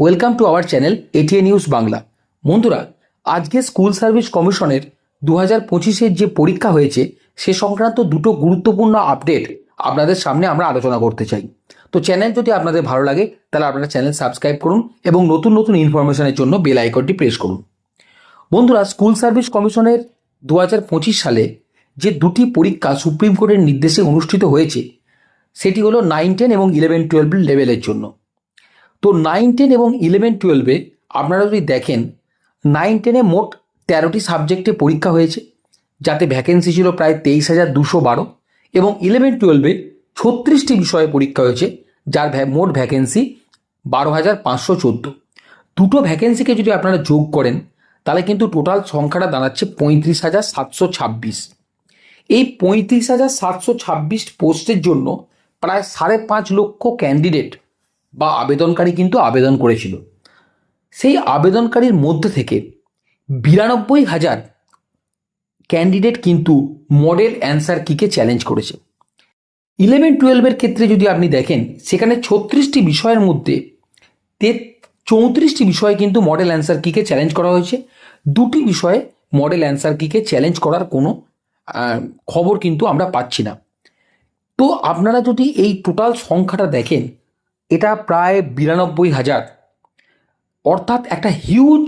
Welcome to our channel A T A news Bangla বন্ধুরা, আজকে school service কমিশনের দু হাজার পঁচিশের যে পরীক্ষা হয়েছে, সে সংক্রান্ত দুটো গুরুত্বপূর্ণ আপডেট আপনাদের সামনে আমরা আলোচনা করতে চাই। তো চ্যানেল যদি আপনাদের ভালো লাগে, তাহলে আপনারা চ্যানেল সাবস্ক্রাইব করুন এবং নতুন নতুন ইনফরমেশনের জন্য বেল আইকনটি প্রেস করুন। বন্ধুরা স্কুল সার্ভিস কমিশনের দু হাজার পঁচিশ সালে যে দুটি পরীক্ষা সুপ্রিম কোর্টের নির্দেশে অনুষ্ঠিত হয়েছে, সেটি হলো নাইন টেন এবং ইলেভেন টুয়েলভ লেভেলের জন্য। তো নাইন টেন এবং ইলেভেন টুয়েলভে আপনারা যদি দেখেন নাইন টেনে মোট তেরোটি সাবজেক্টে পরীক্ষা হয়েছে, যাতে ভ্যাকেন্সি ছিল প্রায় তেইশ হাজার দুশো বারো এবং ইলেভেন টুয়েলভে ছত্রিশটি বিষয়ে পরীক্ষা হয়েছে, যার মোট ভ্যাকেন্সি বারো হাজার পাঁচশো চোদ্দ। দুটো ভ্যাকেন্সিকে যদি আপনারা যোগ করেন, তাহলে কিন্তু টোটাল সংখ্যাটা দাঁড়াচ্ছে পঁয়ত্রিশ হাজার সাতশো ছাব্বিশ। এই পঁয়ত্রিশ হাজার সাতশো ছাব্বিশ পোস্টের জন্য প্রায় সাড়ে পাঁচ লক্ষ ক্যান্ডিডেট বা আবেদনকারী কিন্তু আবেদন করেছিল। সেই আবেদনকারীর মধ্যে থেকে বিরানব্বই হাজার ক্যান্ডিডেট কিন্তু মডেল অ্যান্সার কিকে চ্যালেঞ্জ করেছে। ইলেভেন টুয়েলভের ক্ষেত্রে যদি আপনি দেখেন, সেখানে ছত্রিশটি বিষয়ের মধ্যে তে চৌত্রিশটি বিষয়ে কিন্তু মডেল অ্যান্সার কিকে চ্যালেঞ্জ করা হয়েছে। দুটি বিষয়ে মডেল অ্যান্সার কিকে চ্যালেঞ্জ করার কোনো খবর কিন্তু আমরা পাচ্ছি না। তো আপনারা যদি এই টোটাল সংখ্যাটা দেখেন এটা প্রায় বিরানব্বই হাজার। অর্থাৎ একটা হিউজ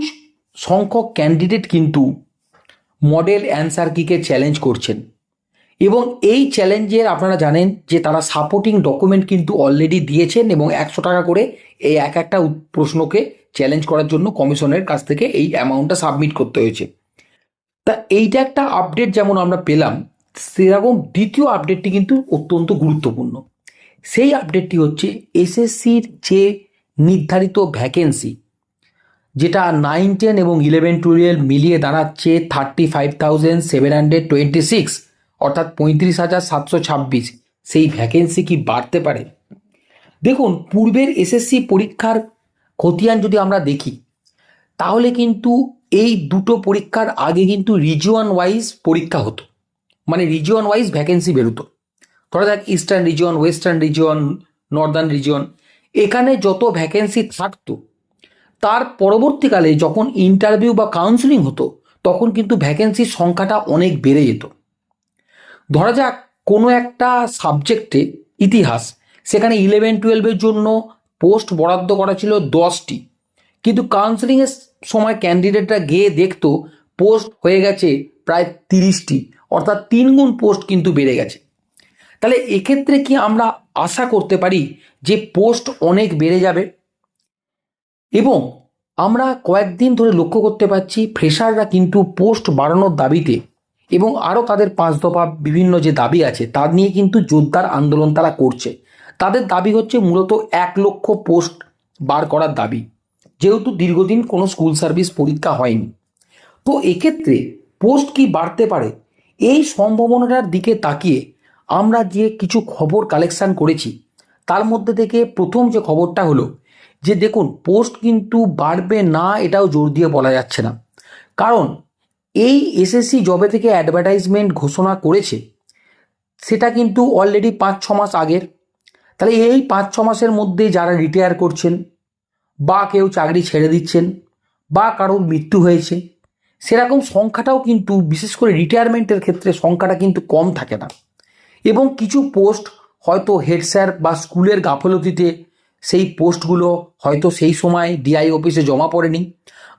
সংখ্যক ক্যান্ডিডেট কিন্তু মডেল অ্যান্সার কিকে চ্যালেঞ্জ করছেন। এবং এই চ্যালেঞ্জের আপনারা জানেন যে তারা সাপোর্টিং ডকুমেন্ট কিন্তু অলরেডি দিয়েছেন এবং একশো টাকা করে এই এক একটা প্রশ্নকে চ্যালেঞ্জ করার জন্য কমিশনের কাছ থেকে এই অ্যামাউন্টটা সাবমিট করতে হয়েছে। তা এইটা একটা আপডেট যেমন আমরা পেলাম, সেরকম দ্বিতীয় আপডেটটি কিন্তু অত্যন্ত গুরুত্বপূর্ণ। সেই আপডেটটি হচ্ছে এসএসসির যে নির্ধারিত ভ্যাকেন্সি যেটা নাইন টেন এবং ইলেভেন টুয়েলভ মিলিয়ে দাঁড়াচ্ছে thirty five thousand seven hundred twenty six অর্থাৎ পঁয়ত্রিশ হাজার সাতশো ছাব্বিশ। সেই ভ্যাকেন্সি কি বাড়তে পারে? দেখুন, পূর্বের এসএসসি পরীক্ষার খতিয়ান যদি আমরা দেখি, তাহলে কিন্তু এই দুটো পরীক্ষার আগে কিন্তু রিজিয়ন ওয়াইজ পরীক্ষা হতো। মানে রিজিয়ন ওয়াইজ ভ্যাকেন্সি বেরোতো। ধরা যাক eastern region western region northern region এখানে যত ভ্যাকেন্সি থাকতো, তার পরবর্তীকালে যখন ইন্টারভিউ বা কাউন্সিলিং হতো, তখন কিন্তু ভ্যাকেন্সির সংখ্যাটা অনেক বেড়ে যেত। ধরা যাক কোনো একটা সাবজেক্টে ইতিহাস, সেখানে ইলেভেন টুয়েলভের জন্য পোস্ট বরাদ্দ করা ছিল দশটি। কিন্তু কাউন্সিলিংয়ের সময় ক্যান্ডিডেটরা গিয়ে দেখতো পোস্ট হয়ে গেছে প্রায় তিরিশটি, অর্থাৎ তিনগুণ পোস্ট কিন্তু বেড়ে গেছে। তাহলে এক্ষেত্রে কি আমরা আশা করতে পারি যে পোস্ট অনেক বেড়ে যাবে? এবং আমরা কয়েকদিন ধরে লক্ষ্য করতে পারছি ফ্রেশাররা কিন্তু পোস্ট বাড়ানোর দাবিতে এবং আরও তাদের পাঁচ দফা বিভিন্ন যে দাবি আছে তা নিয়ে কিন্তু জোরদার আন্দোলন তারা করছে। তাদের দাবি হচ্ছে মূলত এক লক্ষ পোস্ট বার করার দাবি। যেহেতু দীর্ঘদিন কোনো স্কুল সার্ভিস পরীক্ষা হয়নি। তো এক্ষেত্রে পোস্ট কি বাড়তে পারে? এই সম্ভাবনাটার দিকে তাকিয়ে আমরা যে কিছু খবর কালেকশান করেছি, তার মধ্যে থেকে প্রথম যে খবরটা হলো যে দেখুন পোস্ট কিন্তু বাড়বে না এটাও জোর দিয়ে বলা যাচ্ছে না। কারণ এই এসএসসি জবে থেকে অ্যাডভার্টাইজমেন্ট ঘোষণা করেছে, সেটা কিন্তু অলরেডি পাঁচ ছ মাস আগের। তাহলে এই পাঁচ ছ মাসের মধ্যে যারা রিটায়ার করছেন, বা কেউ চাকরি ছেড়ে দিচ্ছেন, বা কারোর মৃত্যু হয়েছে, সেরকম সংখ্যাটাও কিন্তু বিশেষ করে রিটায়ারমেন্টের ক্ষেত্রে সংখ্যাটা কিন্তু কম থাকে না। এবং কিছু পোস্ট হয়তো হেড স্যার বা স্কুলের গাফলতিতে সেই পোস্টগুলো হয়তো সেই সময় ডিআই অফিসে জমা পড়েনি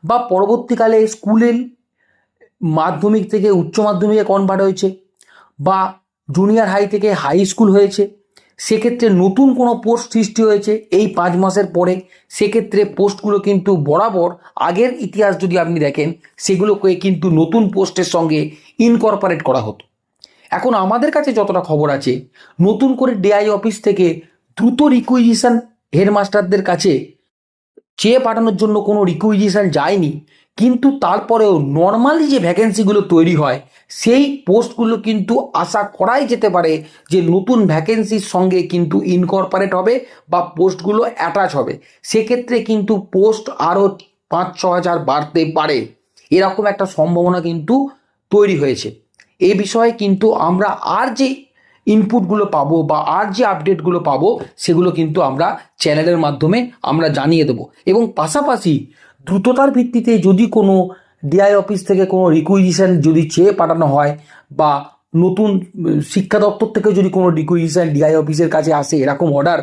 বা পরবর্তীকালে স্কুলের মাধ্যমিক থেকে উচ্চ মাধ্যমিকে কনভার্ট হয়েছে বা জুনিয়র হাই থেকে হাই স্কুল হয়েছে, সেক্ষেত্রে নতুন কোনো পোস্ট সৃষ্টি হয়েছে এই পাঁচ মাসের পরে, সেক্ষেত্রে পোস্টগুলো কিন্তু বরাবর আগের ইতিহাস যদি আপনি দেখেন, সেগুলোকে কিন্তু নতুন পোস্টের সঙ্গে ইনকর্পোরেট করা হতো। এখন আমাদের কাছে যতটা খবর আছে, নতুন করে ডিআই অফিস থেকে দ্রুত রিকুইজিশন হেডমাস্টারদের কাছে চেয়ে পাঠানোর জন্য কোনো রিকুইজিশন যায়নি, কিন্তু তারপরেও নর্মালি যে ভ্যাকেন্সিগুলো তৈরি হয়, সেই পোস্টগুলো কিন্তু আশা করাই যেতে পারে যে নতুন ভ্যাকেন্সির সঙ্গে কিন্তু ইনকর্পোরেট হবে বা পোস্টগুলো অ্যাটাচ হবে। সেক্ষেত্রে কিন্তু পোস্ট আরও পাঁচ ছ হাজার বাড়তে পারে। এরকম একটা সম্ভাবনা কিন্তু তৈরি হয়েছে। এই বিষয়ে কিন্তু আমরা আর যে ইনপুটগুলো পাবো বা আর যে আপডেটগুলো পাবো, সেগুলো কিন্তু আমরা চ্যানেলের মাধ্যমে আমরা জানিয়ে দেবো। এবং পাশাপাশি দ্রুততার ভিত্তিতে যদি কোনো ডিআই অফিস থেকে কোনো রিকুইজিশন যদি চেয়ে পাঠানো হয় বা নতুন শিক্ষা দপ্তর থেকে যদি কোনো রিকুইজিশন ডিআই অফিসের কাছে আসে, এরকম অর্ডার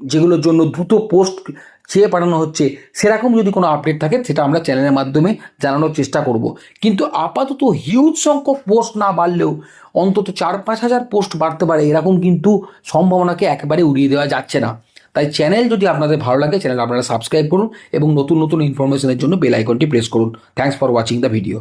যেগুলোর জন্য দ্রুত পোস্ট চেয়ে পাঠানো হচ্ছে। সেরকম যদি কোনো আপডেট থাকে, সেটা আমরা চ্যানেলের মাধ্যমে জানানোর চেষ্টা করব। কিন্তু আপাতত হিউজ সংখ্যক পোস্ট না বাড়লেও, অন্তত চার পাঁচ হাজার পোস্ট বাড়তে পারে, এরকম কিন্তু সম্ভাবনাকে একেবারে উড়িয়ে দেওয়া যাচ্ছে না। তাই চ্যানেল যদি আপনাদের ভালো লাগে চ্যানেল আপনারা সাবস্ক্রাইব করুন এবং নতুন নতুন ইনফরমেশনের জন্য বেল আইকনটি প্রেস করুন। Thanks for watching the video